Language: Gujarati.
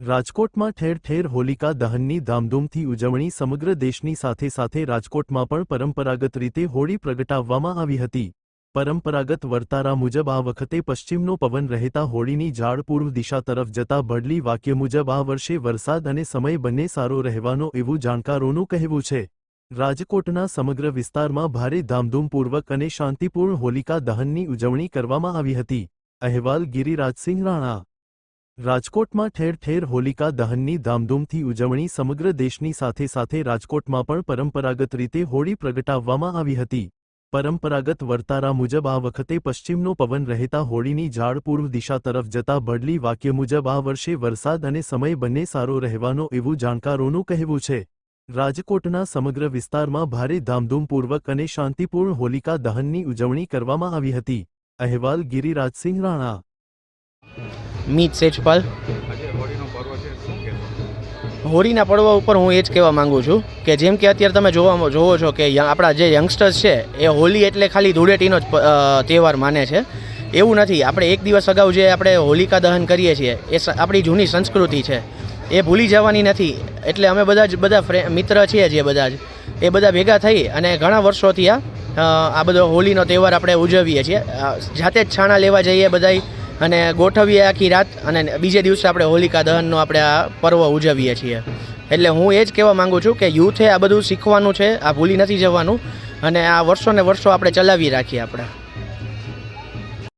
રાજકોટમાં ઠેર ઠેર હોલિકા દહનની ધામધૂમથી ઉજવણી સમગ્ર દેશની સાથે સાથે રાજકોટમાં પણ પરંપરાગત રીતે હોળી પ્રગટાવવામાં આવી હતી. પરંપરાગત વર્તારા મુજબ આ વખતે પશ્ચિમનો પવન રહેતા હોળીની ઝાડ પૂર્વ દિશા તરફ જતા ભડલી વાક્ય મુજબ આ વર્ષે વરસાદ અને સમય બંને સારો રહેવાનો એવું જાણકારોનું કહેવું છે. રાજકોટના સમગ્ર વિસ્તારમાં ભારે ધામધૂમપૂર્વક અને શાંતિપૂર્ણ હોલિકા દહનની ઉજવણી કરવામાં આવી હતી. અહેવાલ ગિરિરાજસિંહ રાણા રાજકોટમાં ઠેર ઠેર હોલિકા દહનની ધામધૂમથી ઉજવણી સમગ્ર દેશની સાથે સાથે રાજકોટમાં પણ પરંપરાગત રીતે હોળી પ્રગટાવવામાં આવી હતી. પરંપરાગત વર્તારા મુજબ આ વખતે પશ્ચિમનો પવન રહેતા હોળીની ઝાડ પૂર્વ દિશા તરફ જતા બડલી વાક્ય મુજબ આ વર્ષે વરસાદ અને સમય બંને સારો રહેવાનો એવું જાણકારોનું કહેવું છે. રાજકોટના સમગ્ર વિસ્તારમાં ભારે ધામધૂમપૂર્વક અને શાંતિપૂર્ણ હોલિકા દહનની ઉજવણી કરવામાં આવી હતી. અહેવાલ ગિરિરાજસિંહ રાણા મીત સેજપાલ. હોળીનો પડવા ઉપર હું એ જ કહેવા માંગુ છું કે જેમ કે અત્યારે તમે જોવા જોવો છો કે આપણા જે યંગસ્ટર્સ છે, એ હોળી એટલે ખાલી ધૂળેટીનો જ તહેવાર માને છે. એવું નથી. આપણે એક દિવસ અગાઉ જે આપણે હોલિકા દહન કરીએ છીએ, એ આપણી જૂની સંસ્કૃતિ છે. એ ભૂલી જવાની નથી. એટલે અમે બધા જ, બધા મિત્ર છીએ જે બધા જ. એ બધા ભેગા થઈ અને ઘણા વર્ષોથી આ આ બધો હોળીનો તહેવાર આપણે ઉજવીએ છીએ. જાતે જ છાણા લેવા જઈએ બધાય. અને ગોઠવીએ આખી રાત. અને બીજે દિવસે આપણે હોલિકા દહનનો આપણે આ પર્વ ઉજવીએ છીએ. એટલે હું એ જ કહેવા માંગુ છું કે યુથે આ બધું શીખવાનું છે, આ ભૂલી નથી જવાનું. અને આ વર્ષો ને વર્ષો આપણે ચલાવી રાખીએ આપણે.